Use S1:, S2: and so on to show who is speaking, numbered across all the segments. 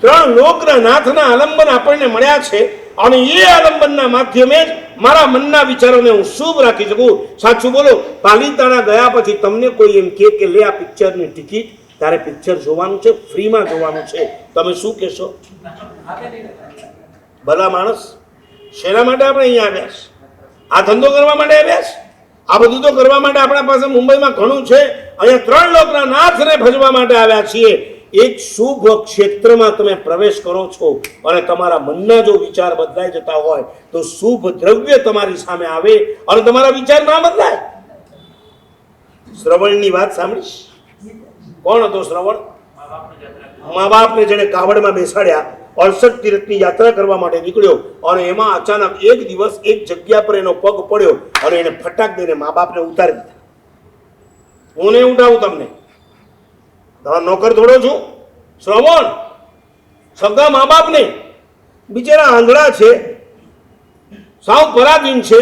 S1: ત્રણ લોકના નાથના આલંબન આપણને મળ્યા છે અને એ આલંબનના માધ્યમે જ મારા મનના વિચારોને હું શુભ રાખી શકું. સાચું બોલો, પાલિતાણા ગયા પછી તમને કોઈ એમ કે કે, લે આ પિક્ચરની ટિકિટ, તારે પિક્ચર જોવાનું છે, ફ્રીમાં જોવાનું છે. તમે શું કહેશો? ભલા માણસ, શેના માટે આપણે અહીંયા આવ્યા આ ધંધો કરવા માટે આવ્યા આ બધું તો કરવા માટે આપણા પાસે મુંબઈમાં ઘણું છે. અહીંયા ત્રણ લોકના નાથને ભજવા માટે આવ્યા છીએ. એક શુભ ક્ષેત્રમાં તમે પ્રવેશ કરો છો અને તમારા મનના જો વિચાર બદલાઈ જતા હોય, તો શુભ દ્રવ્ય તમારી સામે આવે અને તમારા વિચાર ના બદલાય. શ્રવણની વાત સાંભળીશ? કોણ હતો શ્રવણ? મા બાપને જેણે કાવડમાં બેસાડ્યા, અડસઠ તીર્થની યાત્રા કરવા માટે નીકળ્યો અને એમાં અચાનક એક દિવસ એક જગ્યા પર એનો પગ પડ્યો અને એને ફટાક દઈને મા બાપને ઉતારી દીધા. હું નહીં ઉઠાવું તમને. તમારો નોકર થોડો છું. શ્રવણ. સગા મા નહીં બિચારા આંધળા છે. સાવ પરાધીન છે.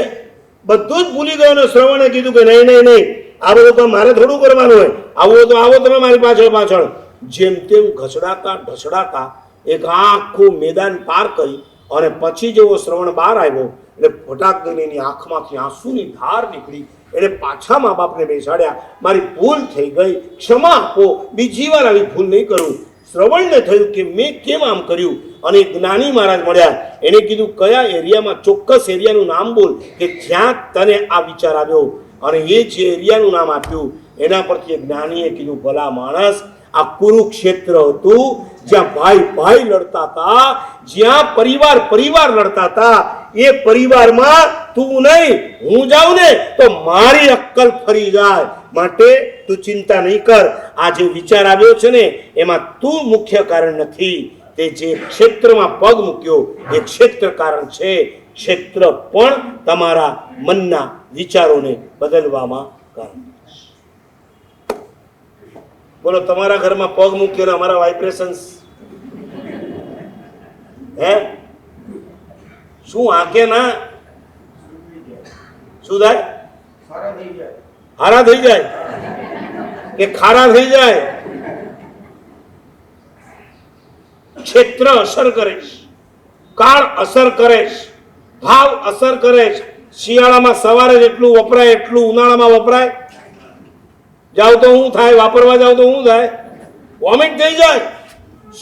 S1: બધું જ ભૂલી ગયો ને શ્રવણે કીધું કે નહીં નહીં નહીં. આ બધું તો મારે થોડું કરવાનું હોય. આવું તો, આવો તમે મારી પાછળ પાછળ. જેમ તેમ ઘસડાતા, ઢસડાતા એક આખું મેદાન પાર કરી અને પછી જેવો શ્રવણ બહાર આવ્યો, એટલે ફટાક દઈને એની આંખમાંથી આંસુની ધાર નીકળી એને પાછા મા બાપને બેસાડ્યા. મારી ભૂલ થઈ ગઈ. ક્ષમા આપો. બીજી વાર આવી ભૂલ નહીં કરું. શ્રવણને થયું કે મેં કેમ આમ કર્યું? અને જ્ઞાની મહારાજ મળ્યા. એને કીધું, કયા એરિયામાં, ચોક્કસ એરિયાનું નામ બોલ કે જ્યાં તને આ વિચાર આવ્યો? અને એ જે એરિયાનું નામ આપ્યું. એના પરથી એ જ્ઞાનીએ કીધું, ભલા માણસ, આ કુરુક્ષેત્ર હતું જ્યાં ભાઈ ભાઈ લડતા હતા. જ્યાં પરિવાર પરિવાર લડતા હતા. એ પરિવારમાં તું નહીં, હું જાઉં ને, તો મારી અક્કલ ફરી જાય. માટે તું ચિંતા નહીં કર. આ જે વિચાર આવ્યો છે ને, એમાં તું મુખ્ય કારણ નથી. તે જે ક્ષેત્રમાં પગ મૂક્યો, એ ક્ષેત્ર કારણ છે. ક્ષેત્ર પણ તમારા મનના વિચારોને બદલવામાં કારણ બોલો, તમારા ઘરમાં પગ મૂક્યો ને અમારા વાઇબ્રેશન્સ હે? શું આંખે ના? શું થાય? હારા થઈ જાય. કે ખારા થઈ જાય? ક્ષેત્ર અસર કરે છે કાળ અસર કરે છે ભાવ અસર કરે છે શિયાળામાં સવારે જેટલું વપરાય એટલું ઉનાળામાં વપરાય. જાવ તો શું થાય વાપરવા જાવ તો શું થાય. વોમિટ થઈ જાય.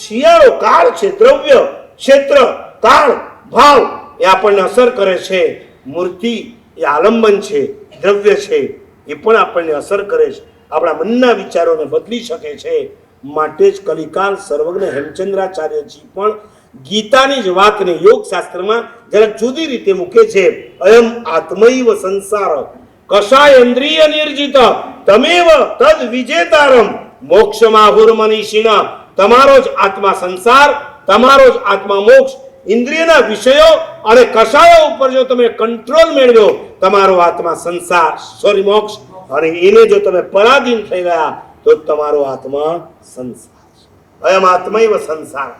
S1: શિયાળો કાળ છે દ્રવ્ય ક્ષેત્ર કાળ ભાવ એ આપણને અસર કરે છે. મૂર્તિ એ આલંબન છે, દ્રવ્ય છે, એ પણ આપણને અસર કરે છે. આપણા મનના વિચારોને બદલી શકે છે. માટે જ કલિકાલ સર્વજ્ઞ હેમચંદ્રાચાર્યજી પણ ગીતાની જ વાતને યોગ શાસ્ત્રમાં જરા જુદી રીતે મૂકે છે. અયમ આત્મૈવ સંસાર કષાયેન્દ્રિય નિર્જિત, તમેવ તદ વિજેતારમ મોક્ષમાહુર મનીષિણ. તમારો જ આત્મા સંસાર, તમારો જ આત્મા મોક્ષ. ઇન્દ્રિયના વિષયો અને કષાયો ઉપર જો તમે કંટ્રોલ મેળવ્યો, તમારો આત્મા સંસાર સોરી મોક્ષ, અને એને જો તમે પરાધીન થઈ ગયા, તો તમારો આત્મા સંસાર અયમ આત્મૈવ સંસાર.